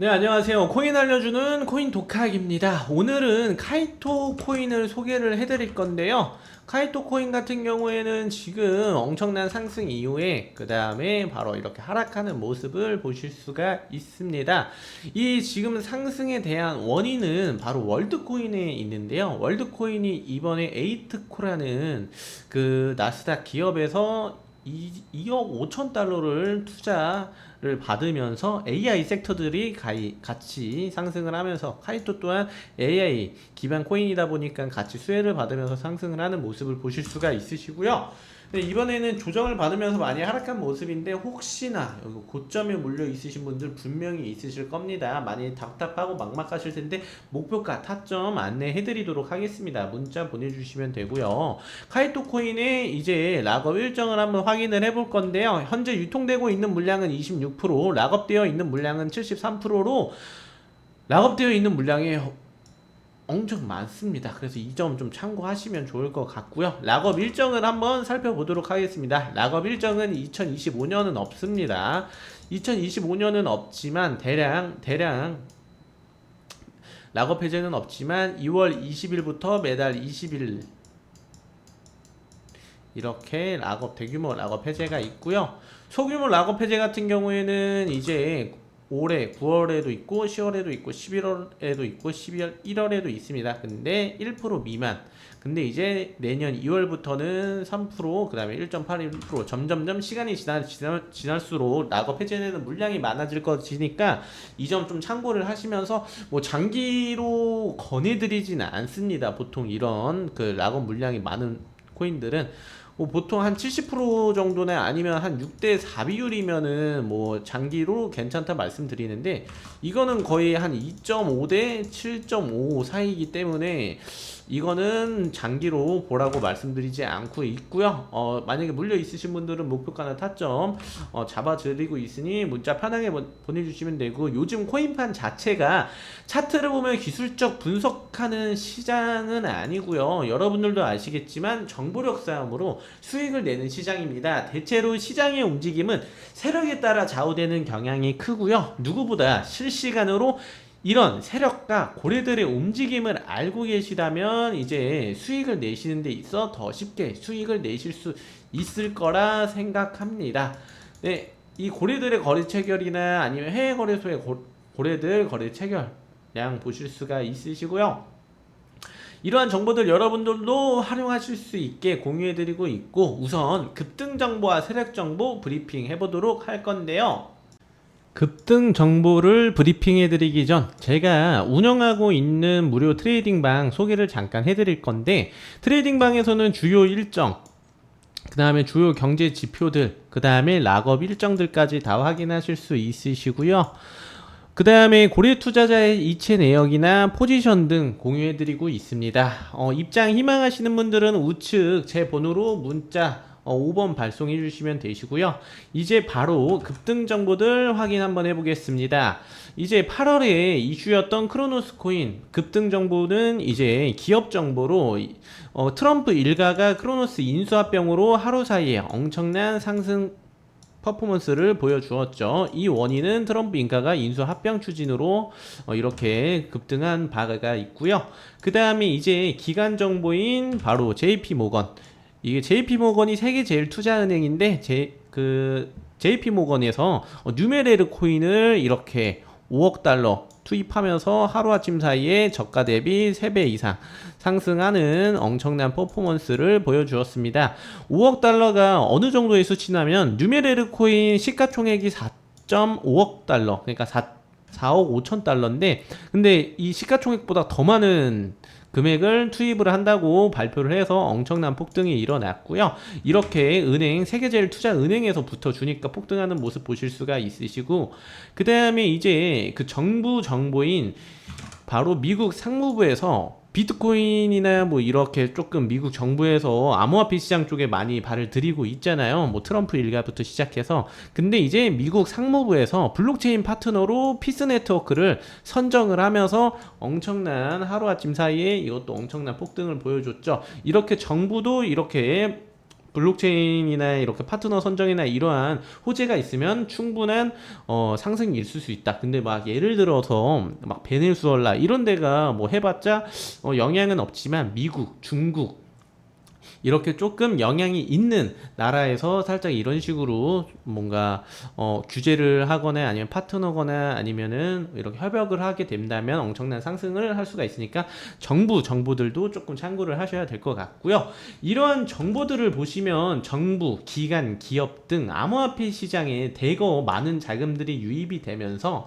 네, 안녕하세요. 코인 알려주는 코인 독학입니다. 오늘은 카이토 코인을 소개를 해드릴 건데요. 카이토 코인 같은 경우에는 지금 엄청난 상승 이후에 그 다음에 바로 이렇게 하락하는 모습을 보실 수가 있습니다. 이 지금 상승에 대한 원인은 바로 월드코인에 있는데요. 월드코인이 이번에 에이트코라는 그 나스닥 기업에서 2, 억 5천 달러를 투자를 받으면서 AI 섹터들이 가이, 같이 상승을 하면서 카이토 또한 AI 기반 코인이다 보니까 같이 수혜를 받으면서 상승을 하는 모습을 보실 수가 있으시고요. 네, 이번에는 조정을 받으면서 많이 하락한 모습인데 혹시나 고점에 물려 있으신 분들 분명히 있으실 겁니다. 많이 답답하고 막막하실 텐데 목표가 타점 안내해 드리도록 하겠습니다. 문자 보내주시면 되고요. 카이토 코인의 이제 락업 일정을 한번 확인을 해볼 건데요. 현재 유통되고 있는 물량은 26%, 락업되어 있는 물량은 73%로 락업되어 있는 물량의 엄청 많습니다. 그래서 이 점 좀 참고하시면 좋을 것 같고요. 락업 일정을 한번 살펴보도록 하겠습니다. 락업 일정은 2025년은 없습니다. 2025년은 없지만 대량 대량 락업 해제는 없지만 2월 20일부터 매달 20일 이렇게 락업 대규모 락업 해제가 있고요. 소규모 락업 해제 같은 경우에는 이제 올해 9월에도 있고 10월에도 있고 11월에도 있고 12월 1월에도 있습니다. 근데 1% 미만. 근데 이제 내년 2월부터는 3% 그다음에 1.81% 점점점 시간이 지나, 지날수록 락업 해제되는 물량이 많아질 것이니까 이 점 좀 참고를 하시면서 뭐 장기로 권해드리지는 않습니다. 보통 이런 그 락업 물량이 많은 코인들은 뭐 보통 한 70% 정도나 아니면 한 6대 4 비율이면은 뭐 장기로 괜찮다 말씀드리는데 이거는 거의 한 2.5 대 7.5 사이이기 때문에 이거는 장기로 보라고 말씀드리지 않고 있고요. 어, 만약에 물려 있으신 분들은 목표가나 타점 어, 잡아드리고 있으니 문자 편하게 보, 보내주시면 되고 요즘 코인판 자체가 차트를 보면 기술적 분석하는 시장은 아니고요. 여러분들도 아시겠지만 정보력 싸움으로 수익을 내는 시장입니다. 대체로 시장의 움직임은 세력에 따라 좌우되는 경향이 크고요. 누구보다 실시간으로 이런 세력과 고래들의 움직임을 알고 계시다면 이제 수익을 내시는 데 있어 더 쉽게 수익을 내실 수 있을 거라 생각합니다. 네, 이 고래들의 거래 체결이나 아니면 해외 거래소의 고, 고래들 거래 체결량 보실 수가 있으시고요. 이러한 정보들 여러분들도 활용하실 수 있게 공유해드리고 있고 우선 급등 정보와 세력 정보 브리핑 해보도록 할 건데요. 급등 정보를 브리핑해 드리기 전 제가 운영하고 있는 무료 트레이딩 방 소개를 잠깐 해 드릴 건데 트레이딩 방에서는 주요 일정 그 다음에 주요 경제 지표들 그 다음에 락업 일정들까지 다 확인하실 수 있으시고요. 그 다음에 고래 투자자의 이체 내역이나 포지션 등 공유해 드리고 있습니다. 어, 입장 희망하시는 분들은 우측 제 번호로 문자 어, 5번 발송해 주시면 되시고요. 이제 바로 급등 정보들 확인 한번 해보겠습니다. 이제 8월에 이슈였던 크로노스 코인 급등 정보는 이제 기업 정보로 어, 트럼프 일가가 크로노스 인수합병으로 하루 사이에 엄청난 상승 퍼포먼스를 보여주었죠. 이 원인은 트럼프 인가가 인수 합병 추진으로 어, 이렇게 급등한 바가 있고요. 그 다음에 이제 기간 정보인 바로 JP 모건 이게 JP 모건이 세계 제일 투자은행인데 제 그 JP 모건에서 어, 뉴메레르 코인을 이렇게 5억 달러 투입하면서 하루아침 사이에 저가 대비 3배 이상 상승하는 엄청난 퍼포먼스를 보여주었습니다. 5억 달러가 어느 정도의 수치냐면 뉴메레르 코인 시가총액이 4.5억 달러 그러니까 4, 4억 5천 달러인데 근데 이 시가총액보다 더 많은 금액을 투입을 한다고 발표를 해서 엄청난 폭등이 일어났고요. 이렇게 은행 세계제일 투자 은행에서부터 주니까 폭등하는 모습 보실 수가 있으시고 그 다음에 이제 그 정부 정보인 바로 미국 상무부에서 비트코인이나 뭐 이렇게 조금 미국 정부에서 암호화폐 시장 쪽에 많이 발을 들이고 있잖아요. 뭐 트럼프 일가부터 시작해서. 근데 이제 미국 상무부에서 블록체인 파트너로 피스 네트워크를 선정을 하면서 엄청난 하루아침 사이에 이것도 엄청난 폭등을 보여줬죠. 이렇게 정부도 이렇게 블록체인이나 이렇게 파트너 선정이나 이러한 호재가 있으면 충분한 어, 상승이 있을 수 있다. 근데 막 예를 들어서 막 베네수엘라 이런 데가 뭐 해봤자 어, 영향은 없지만 미국, 중국 이렇게 조금 영향이 있는 나라에서 살짝 이런 식으로 뭔가 어, 규제를 하거나 아니면 파트너거나 아니면은 이렇게 협약을 하게 된다면 엄청난 상승을 할 수가 있으니까 정부 정보들도 조금 참고를 하셔야 될 것 같고요. 이러한 정보들을 보시면 정부, 기관, 기업 등 암호화폐 시장에 대거 많은 자금들이 유입이 되면서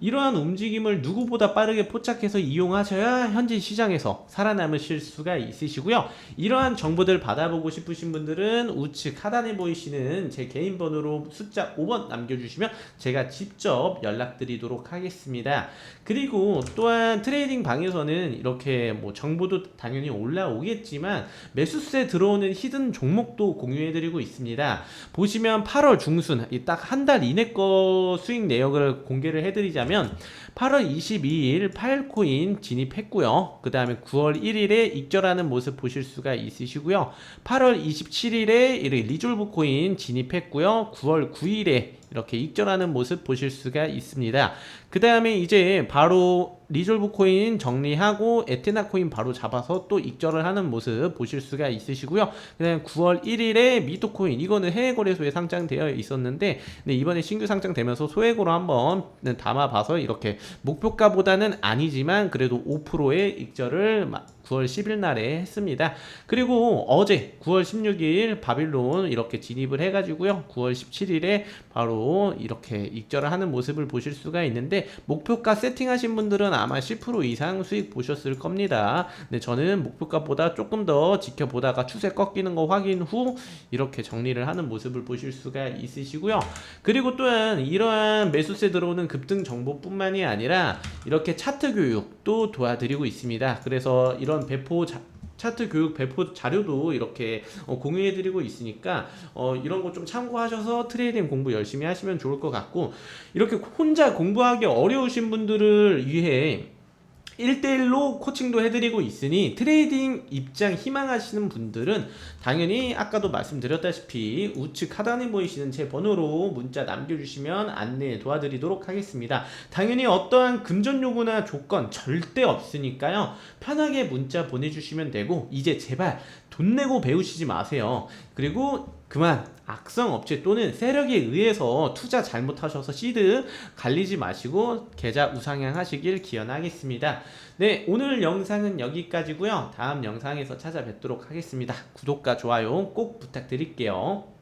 이러한 움직임을 누구보다 빠르게 포착해서 이용하셔야 현재 시장에서 살아남으실 수가 있으시고요. 이러한 정보들 받아보고 싶으신 분들은 우측 하단에 보이시는 제 개인 번호로 숫자 5번 남겨주시면 제가 직접 연락드리도록 하겠습니다. 그리고 또한 트레이딩 방에서는 이렇게 뭐 정보도 당연히 올라오겠지만 매수세 들어오는 히든 종목도 공유해드리고 있습니다. 보시면 8월 중순 딱 한 달 이내 거 수익 내역을 공개를 해드리자면 8월 22일 파일코인 진입했고요. 그 다음에 9월 1일에 익절하는 모습 보실 수가 있으시고요. 8월 27일에 리졸브 코인 진입했고요. 9월 9일에 이렇게 익절하는 모습 보실 수가 있습니다. 그 다음에 이제 바로 리졸브 코인 정리하고 에테나 코인 바로 잡아서 또 익절을 하는 모습 보실 수가 있으시고요. 그 다음에 9월 1일에 미토 코인 이거는 해외 거래소에 상장되어 있었는데 네, 이번에 신규 상장되면서 소액으로 한번 담아봐서 이렇게 목표가보다는 아니지만 그래도 5%의 익절을 9월 10일 날에 했습니다. 그리고 어제 9월 16일 바빌론 이렇게 진입을 해가지고요. 9월 17일에 바로 이렇게 익절을 하는 모습을 보실 수가 있는데 목표가 세팅하신 분들은 아마 10% 이상 수익 보셨을 겁니다. 근데 저는 목표가보다 조금 더 지켜보다가 추세 꺾이는 거 확인 후 이렇게 정리를 하는 모습을 보실 수가 있으시고요. 그리고 또한 이러한 매수세 들어오는 급등 정보뿐만이 아니라 이렇게 차트 교육도 도와드리고 있습니다. 그래서 이런 배포 자, 차트 교육 배포 자료도 이렇게 어, 공유해드리고 있으니까 어, 이런 거 좀 참고하셔서 트레이딩 공부 열심히 하시면 좋을 것 같고 이렇게 혼자 공부하기 어려우신 분들을 위해 1대1로 코칭도 해드리고 있으니 트레이딩 입장 희망하시는 분들은 당연히 아까도 말씀드렸다시피 우측 하단에 보이시는 제 번호로 문자 남겨주시면 안내 도와드리도록 하겠습니다. 당연히 어떠한 금전 요구나 조건 절대 없으니까요. 편하게 문자 보내주시면 되고 이제 제발 돈 내고 배우시지 마세요. 그리고 그만 악성 업체 또는 세력에 의해서 투자 잘못하셔서 시드 갈리지 마시고 계좌 우상향 하시길 기원하겠습니다. 네, 오늘 영상은 여기까지고요. 다음 영상에서 찾아뵙도록 하겠습니다. 구독과 좋아요 꼭 부탁드릴게요.